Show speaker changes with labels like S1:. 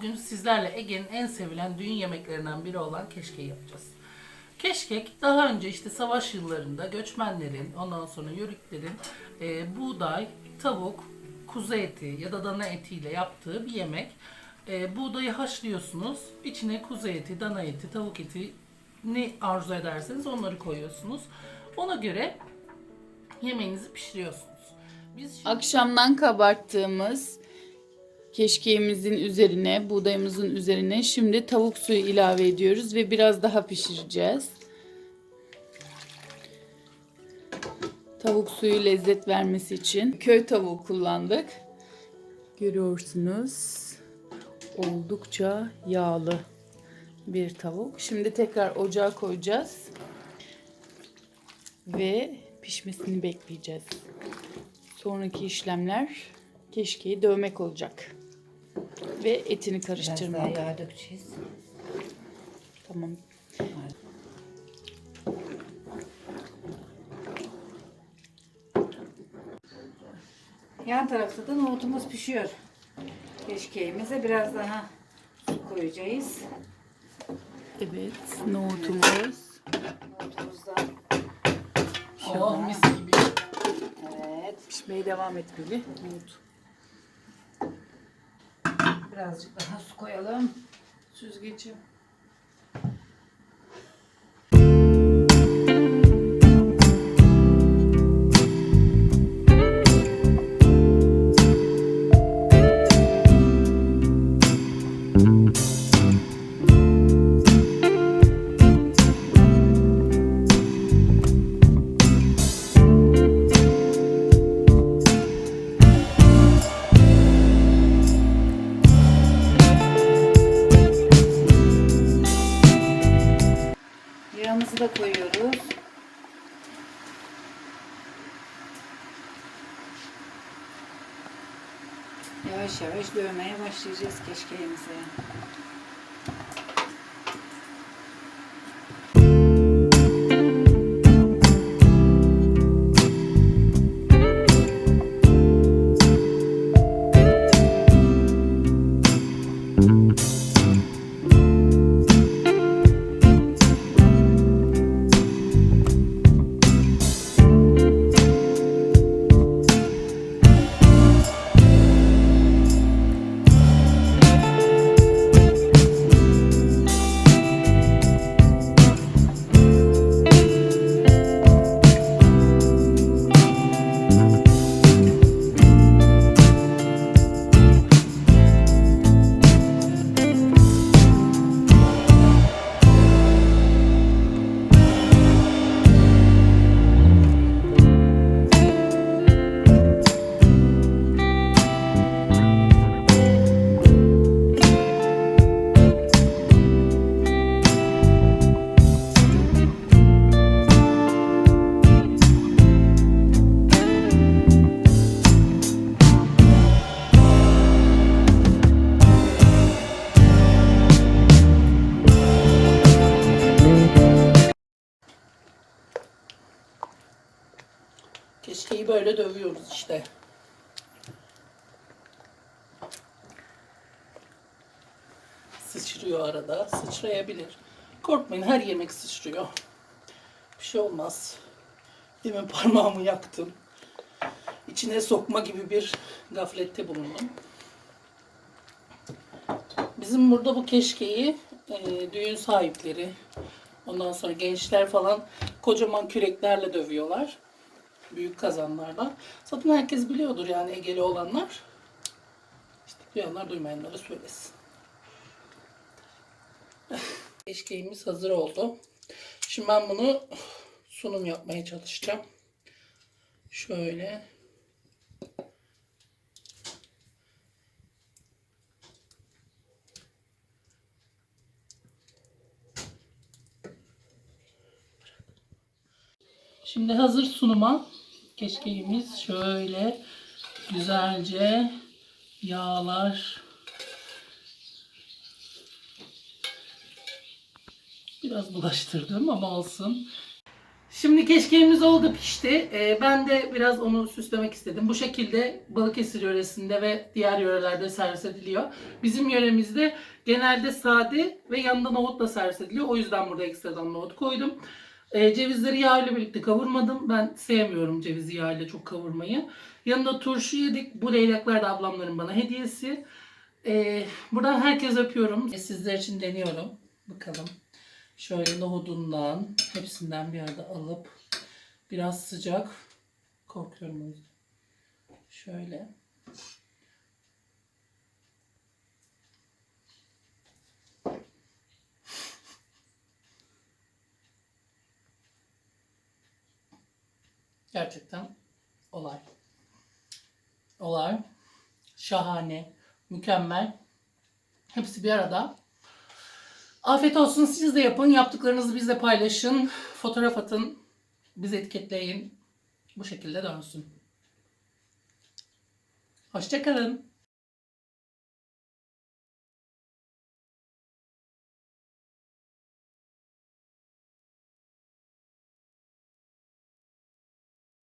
S1: Bugün sizlerle Ege'nin en sevilen düğün yemeklerinden biri olan keşkeği yapacağız. Keşkek daha önce işte savaş yıllarında göçmenlerin, ondan sonra yörüklerin e, buğday, tavuk, kuzu eti ya da dana etiyle yaptığı bir yemek. E, buğdayı haşlıyorsunuz, içine kuzu eti, dana eti, tavuk eti ne arzu ederseniz onları koyuyorsunuz. Ona göre yemeğinizi pişiriyorsunuz. Biz şimdi-
S2: Akşamdan kabarttığımız keşkeğimizin üzerine, buğdayımızın üzerine şimdi tavuk suyu ilave ediyoruz ve biraz daha pişireceğiz. Tavuk suyu lezzet vermesi için köy tavuğu kullandık. Görüyorsunuz. Oldukça yağlı bir tavuk. Şimdi tekrar ocağa koyacağız. Ve pişmesini bekleyeceğiz. Sonraki işlemler keşkeği dövmek olacak. Ve etini
S3: Biraz daha
S2: karıştırmak.
S3: yağ dökeceğiz.
S2: Tamam.
S3: Yan tarafta da nohutumuz pişiyor. Keşkeğimize biraz daha su koyacağız.
S2: Evet, nohutumuz.
S3: Nohutumuz da
S1: Oh mis gibi.
S3: evet.
S2: Pişmeye devam etmeli. Nohut.
S3: Birazcık daha su koyalım.
S2: Süzgeci.
S3: Da koyuyoruz. Yavaş yavaş dövmeye başlayacağız keşkeğimizi.
S1: Keşkeği böyle dövüyoruz işte. Sıçrıyor arada. Sıçrayabilir. Korkmayın her yemek sıçrıyor. Bir şey olmaz. Demin parmağımı yaktım. İçine sokma gibi bir gaflette bulundum. Bizim burada bu keşkeği e, düğün sahipleri, ondan sonra gençler falan kocaman küreklerle dövüyorlar büyük kazanlardan. Zaten herkes biliyordur yani Egeli olanlar. İşte duyanlar duymayanlara söylesin. Eşkeğimiz hazır oldu. Şimdi ben bunu sunum yapmaya çalışacağım. Şöyle. Şimdi hazır sunuma keşkeğimiz şöyle güzelce yağlar biraz bulaştırdım ama olsun. Şimdi keşkeğimiz oldu pişti. Ee, ben de biraz onu süslemek istedim. Bu şekilde Balıkesir yöresinde ve diğer yörelerde servis ediliyor. Bizim yöremizde genelde sade ve yanında nohutla servis ediliyor. O yüzden burada ekstradan nohut koydum. Ee, cevizleri yağ ile birlikte kavurmadım. Ben sevmiyorum cevizi yağ ile çok kavurmayı. Yanında turşu yedik. Bu leylaklar da ablamların bana hediyesi. Ee, buradan herkes öpüyorum. Sizler için deniyorum. Bakalım. Şöyle nohudundan hepsinden bir arada alıp biraz sıcak korkuyorum o. Şöyle. Gerçekten olay. Olay. Şahane. Mükemmel. Hepsi bir arada. Afiyet olsun. Siz de yapın. Yaptıklarınızı bizle paylaşın. Fotoğraf atın. Bizi etiketleyin. Bu şekilde dönsün. Hoşçakalın.